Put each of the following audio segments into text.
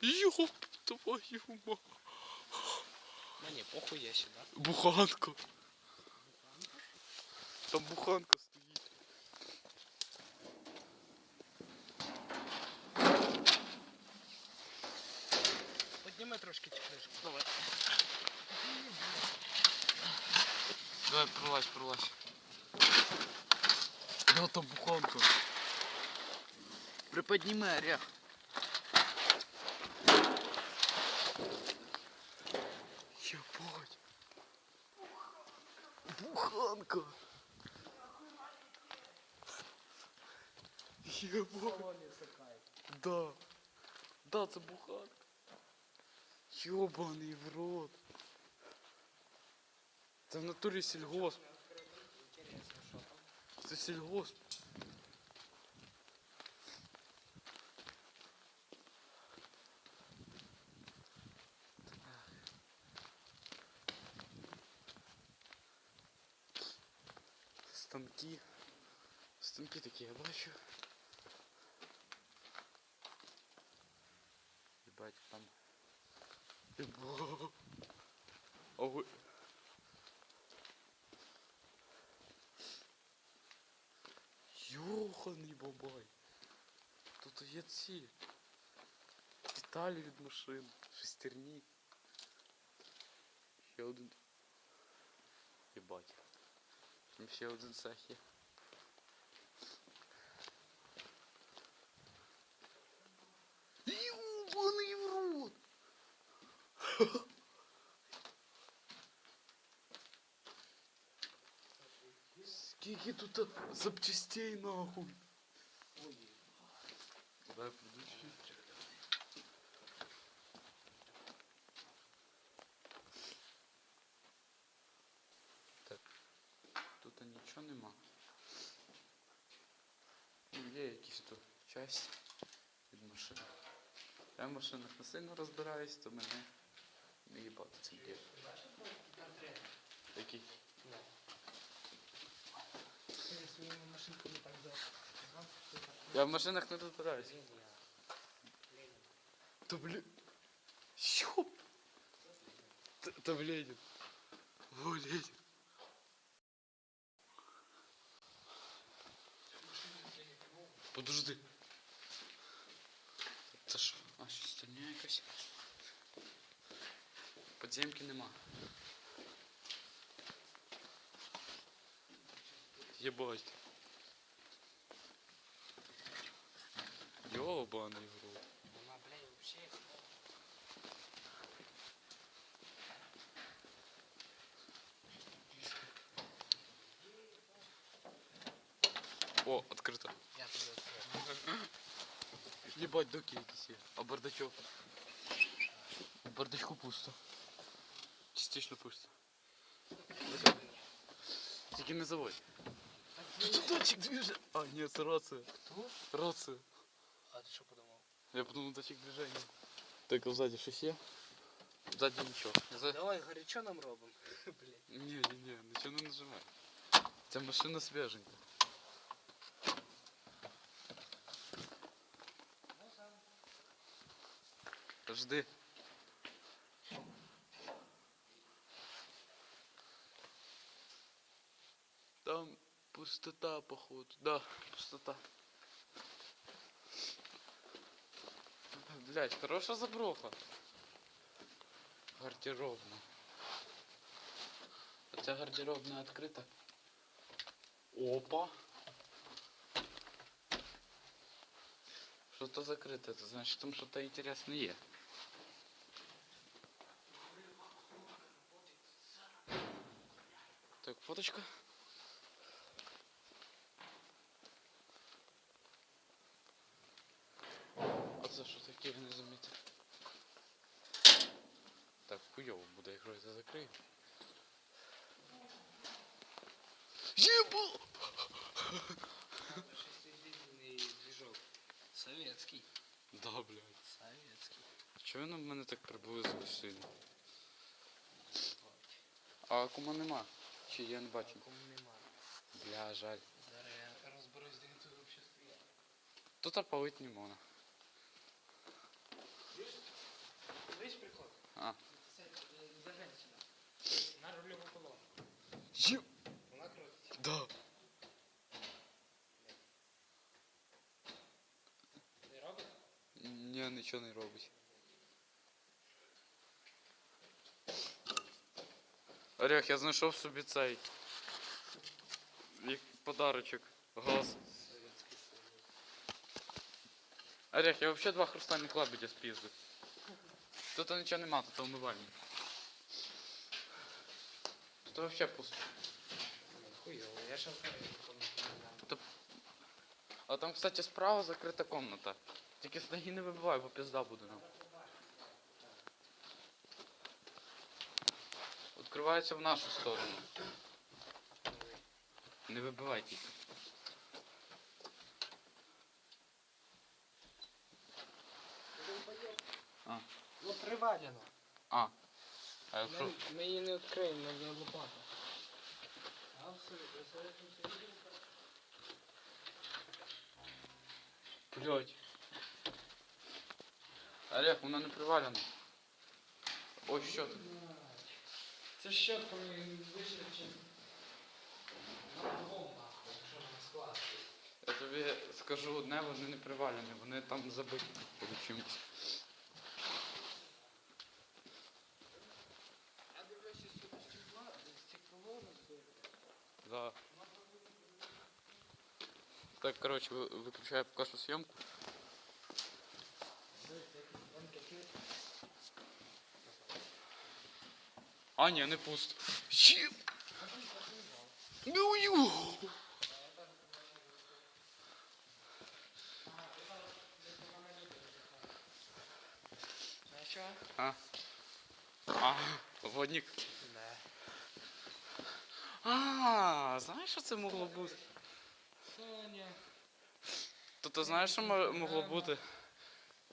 Ёб твою мать. Да не, похуй я сюда. Буханка. Там буханка стоїть. Подніми трошки цю книжку. Давай. Давай, пролазь, пролазь. Да, там буханка. Приподніми орех. Буханка. Ебать. Да. Да, це буханка. Ёбаний в рот. Це в натурі сільгосп. Це сільгосп. Станки такі я бачу. Ебать там. Ви... Йоханий бабай. Тут є ці деталі від машин, шестерні. Ще один. Єбать. Там ще один цех є. Ёбаний в рот! Скільки тут запчастей нахуй? Дай подучи. Так. Тут нічого нема. Ну, є якісь тут часті від машин. Я в машинах не сильно розбираюсь, то мене не їбати цим ділом. Який? Я своїми машинками так. Я в машинах не розбираюсь. Да блин. Ёп. Да, блин. О, Ленин. Подожди. Це що? А, що стальня якась? Подземки нема. Єбать. Ёбаный в рот. Вона, блядь, вообще... О, открыто. Я тобі відкрив. Ебать, доки якісь є. А бардачок? В бардачку пусто. Частично пусто. Тільки не заводь. Тут датчик движения. А, нет, це рация. Хто? Рация. А ти що подумав? Я подумал, датчик движения. Так, а сзади щось є? Сзади нічого. За... Давай, горячо нам робимо. Блядь. Ні, ні, ні, нічого не нажимай. Ця машина свіженька. Жди. Там пустота, походу. Да, пустота. Блять, хороша заброха. Гардеробна. Ця гардеробна відкрита. Опа. Що-то закрите, це значить там що-то інтересне є. Так, фоточка. Хуйово буде, якщо я це закрию. Єбо! Шестидвигательний движок. Советский. Да, блядь. Советский. Чого він в мене так приблизило сильно? А кума нема? Чи я не бачу? Кому нема. Бля, жаль. Зараз я розберусь, де він тут взагалі стоїть. Тут опалить не можна. да. Не робить? Ні, нічого не робить. Орех, я знайшов собі цей як подарочок. Газ. Орех, я взагалі два хрустальних лебедя спіздив. Тут нічого нема, тут умивальник. Тут взагалі пусто. Хуёво, я сейчас А там, кстати, справа закрита комната. Тільки сюди не вибивай, бо пізда буде нам. Відкривається в нашу сторону. Не вибивай тільки. А. Ну привалено. А. А якщо. Ми, ми її не відкриємо, треба лопата. Блять. Олег, вона не привалена. Ой, що ти? Це щотка ми вийшли чим. Я тобі скажу одне, вони не привалені, вони там забиті чимось. Так, короче, вы- выключаю пока что съемку. Вон такі. А, не, не пусто. Щи- Ну, ю. А що? А. А, водник. Да. А, знаєш, що це могло бути? То ти знаєш, що могло бути?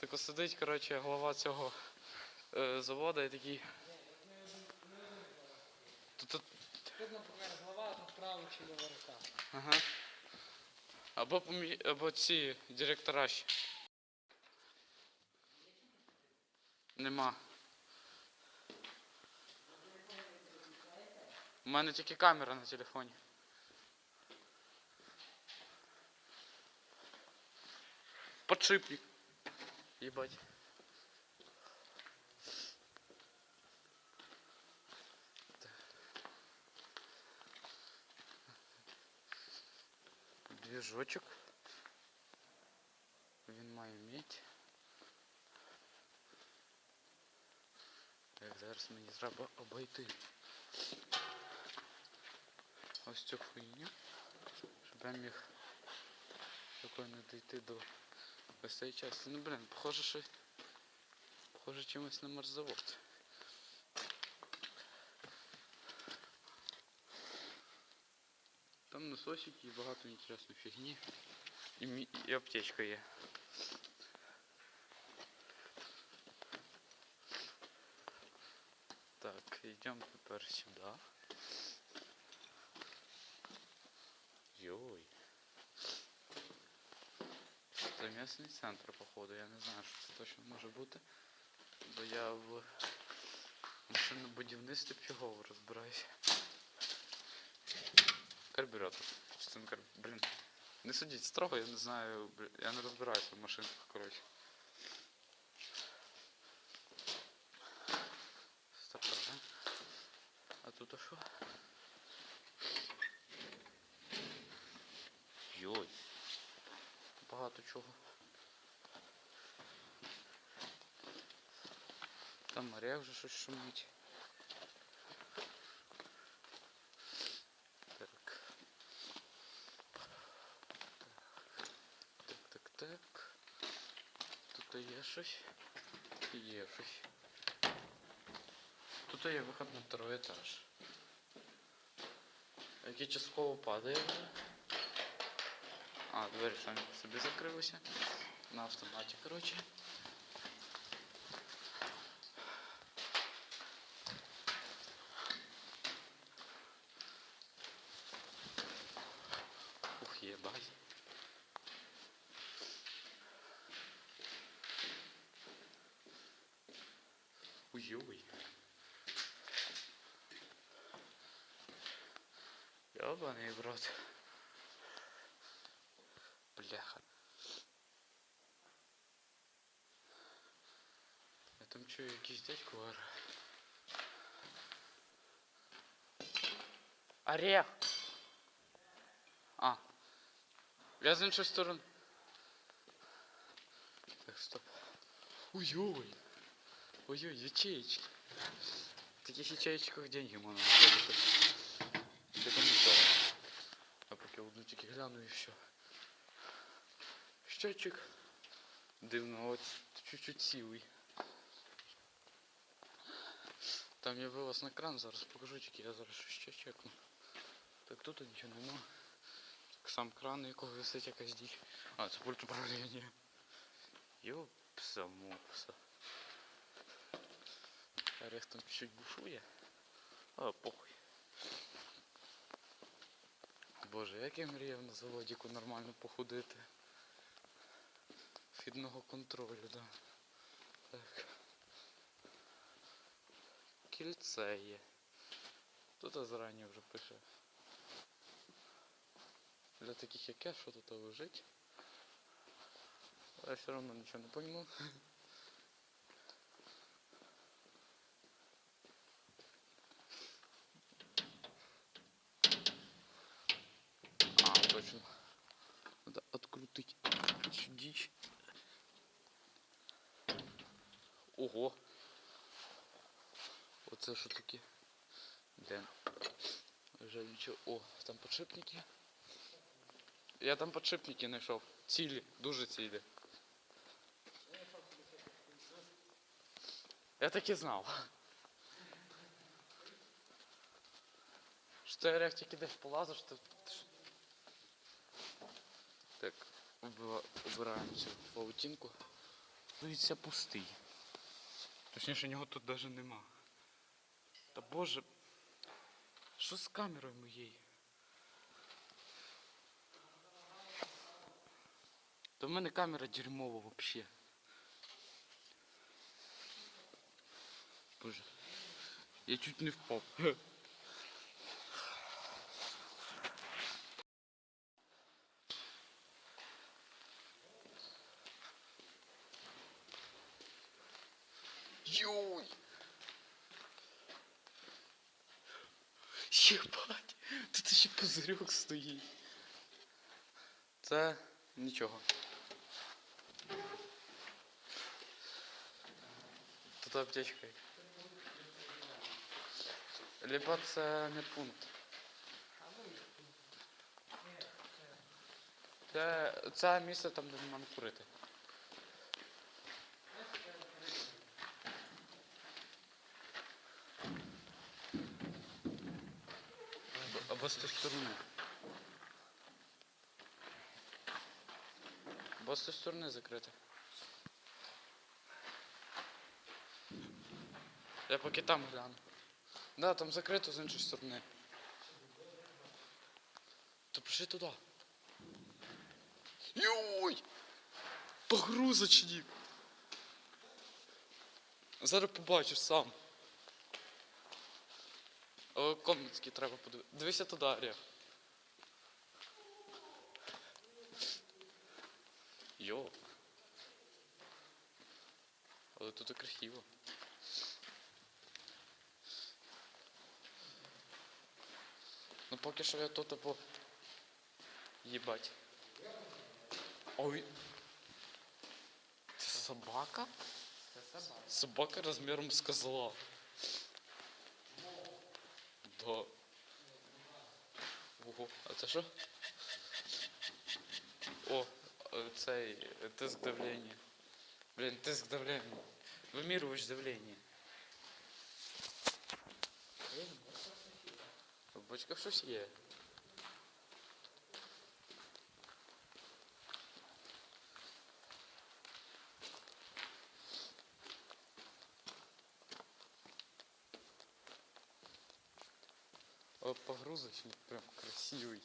Тако сидить, коротше, голова цього е, заводу і такий. Тут, наприклад, голова, тут права чи ліва рука. ага. Або, помі... або ці директора ще. Нема. У мене тільки камера на телефоні. Подшипник. Ебать. Двіжочок. Він має мідь. Так, зараз мені треба обійти. Ось цю хуйню. Щоб я міг спокійно дійти до ось цієї частини. Ну блин, похоже, що похоже чимось на морзавод. Там насосики і багато інтересної фігні. І, мі- і аптечка є. Так, йдемо тепер сюди. Йой. Це м'ясний центр, походу. Я не знаю, що це точно може бути. Бо я в машинобудівництві фігово розбираюся. Карбюратор. Карб... Блін. Не судіть строго, я не знаю. Я не розбираюся в машинках, коротше. Стопе. А тут а що? Йой. Багато чого. Там моря вже щось шумить. Так. Так, так, так. Тут є щось. Є щось. Тут є виход на второй етаж. Який частково падає. вже. А, двері самі собі закрилися. На автоматі, коротше. Ух, єбать. Уй-ой. Ёбаный в рот. Бляха. там чую якийсь дядько оре. Орех! А. Я з іншої сторони. Так, стоп. Ой-ой. Ой-ой, ячеечки. В таких ячеечках деньги знаходити. Це там нічого. А поки одну тільки гляну і все. Щочик. Дивно, от чуть-чуть сілий. Там я вилаз на кран, зараз покажу тільки, я зараз ще чекну. Так тут нічого нема. Так сам кран, на якого висить якась діч. А, це пульт управління. Йопса мопса. Орех там чуть бушує. А, похуй. Боже, як я мріяв на заводіку нормально походити. Фідного контролю, да. Так. Кільце є. Тут зарані вже пише. Для таких як я, що тут лежить. Але все одно нічого не пойму. А, точно. Надо открутить всю дичь. Ого. Оце що таке? Де? Вже нічого. О, там подшипники. Я там подшипники знайшов. Цілі, дуже цілі. Я так і знав. Що як тільки десь полазиш, то... Так, убираємо цю паутинку. Дивіться, пустий. Точніше, нього тут навіть нема. Та боже. Що з камерою моєю? Та в мене камера дерьмова вообще. Боже. Я чуть не впав. Йой! Єбать! Тут ще пузирьок стоїть. Це нічого. Тут аптечка. Либо це медпункт. Це, це місце там, де нема курити. Або- з тієї сторони. Або з тієї сторони закрите. Я поки там гляну. Да, там закрито з іншої сторони. То пішли туди. Йой! Погрузочник! Зараз побачиш сам. О, комнатські треба подивитися. Дивися туди, Арія. Йо. Але тут красиво. Ну поки що я тут по... Їбать. Ой. Це собака? Це собака. Собака размером с козла. Да. Ого, а це що? О, цей е, тиск давлення. Блін, тиск давлення. Вимірювач давлення. В бочках щось є. О, погрузочник прям красивый.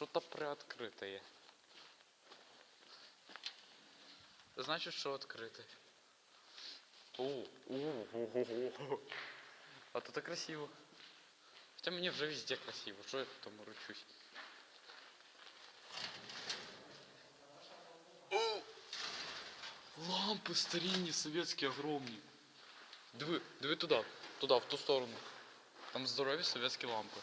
О, что-то приоткрытое. Значит, что открытое. О, о, о, о, о. А тут красиво. Хотя мне вже везде красиво, що я тут морочусь. О! Лампи старинні, совєтські, огромні. Диви, диви туди, туди, в ту сторону. Там здорові совєтські лампи.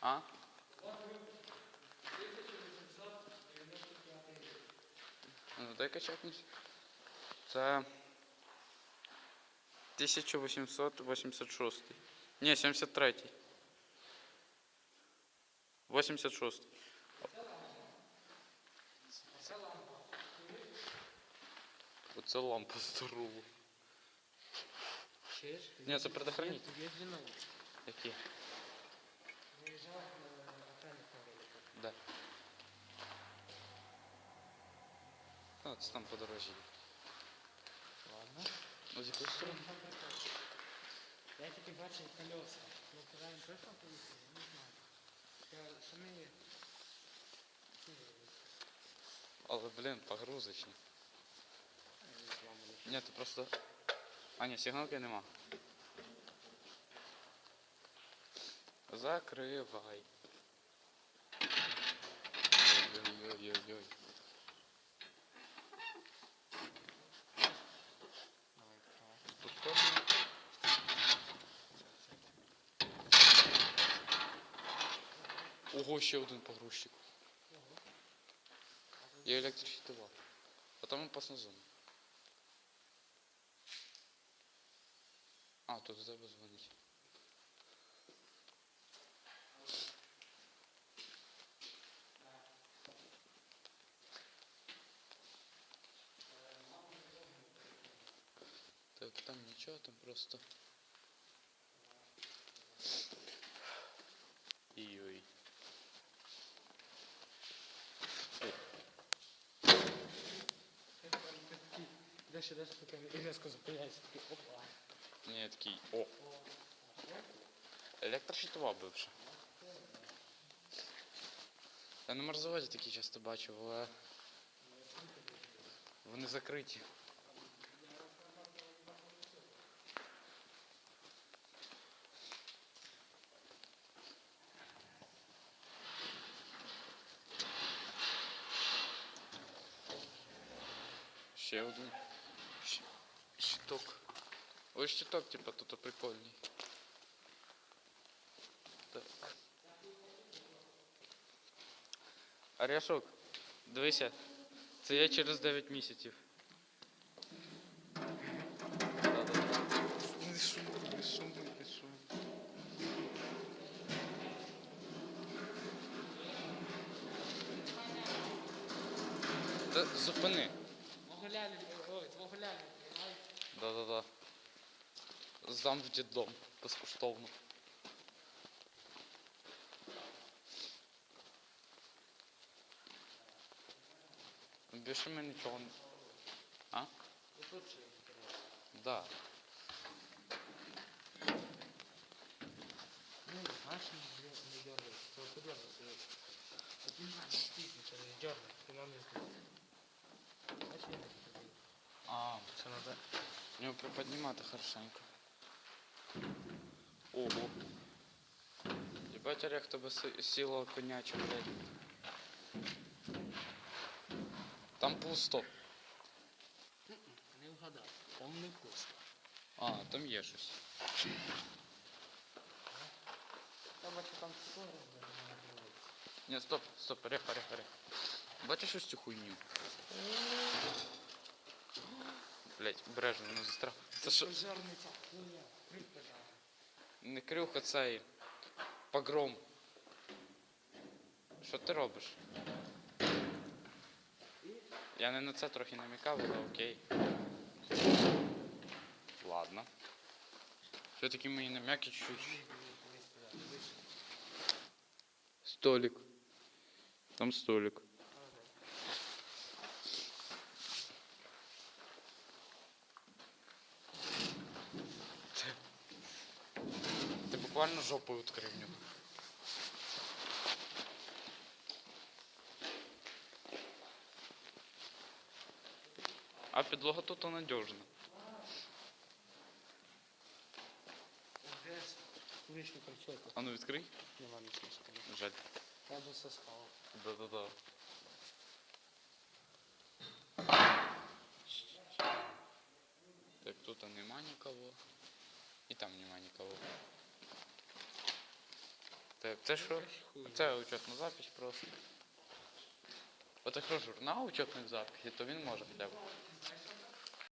А? Ну, дай качатнись. Це 1886. Ні, 73. 86. Це лампа. Оце лампа здорова. Чуєш? Ні, це предохранитель. Тут є дві нові. Які? Виїжджав на охранник на велику. Да. А, це там по дорожі. Ладно. Ну, з якої сторони? Я тільки бачив колеса. Ну, куди він точно поїхав, я не знаю. Я самі... Але, блін, погрузочні. Ні, ти просто... А, ні, сигналки нема. Закривай. Ой-ой-ой-ой-ой. Ого, ще один погрузчик. Є електрощитова. А там опасна зона. А, тут до тебе Так, там нічого, там просто. Ой-ой. Дальше, дальше, і резко зупиняється. Такий, опа. Ні, такий. О, електрощитова бивша. Я на морзоводі такі часто бачив, але вони закриті. Ще один щиток. Ось щиток, типа, тут прикольний. Так. Аряшок, дивися, це я через 9 місяців. Да-да-да. Не шуми, не шуми, не шуми. Та зупини. Мого лялі, ой, твого лялі, тримай. Да-да-да. Здам в діддом безкоштовно. Більше ми нічого не. А? Да. Ну, знаєш, не, не дергай, це подергай. Тут не знаю, стійте, це не дергай, ти нам не не зробив. А, Це надо. його приподнімати хорошенько. Ого. Єбать, Олег, тебе си- сіла коняча, блядь. Там пусто. Не вгадав, там не пусто. А, там є щось. Я бачу, там скоро не дивиться. Ні, стоп, стоп, рех, рех, рех. Бачиш ось цю хуйню? Блять, бережно, не застрах. Це що? Пожарниця, хуйня, крик пожарний. Не крюха цей. Погром. Що ти робиш? Я не на це трохи намікав, але окей. Ладно. Все таки мої намяки чуть-чуть. Столик. Там столик. жопою відкрив нього. А підлога тут надіжна. А ну відкрий. Нема нічого. Жаль. Я би все спав. Да-да-да. Так тут нема никого. И там нема никого. Так, це що? Це учетна запись просто. От якщо журнал учетних записів, то він може хоча б.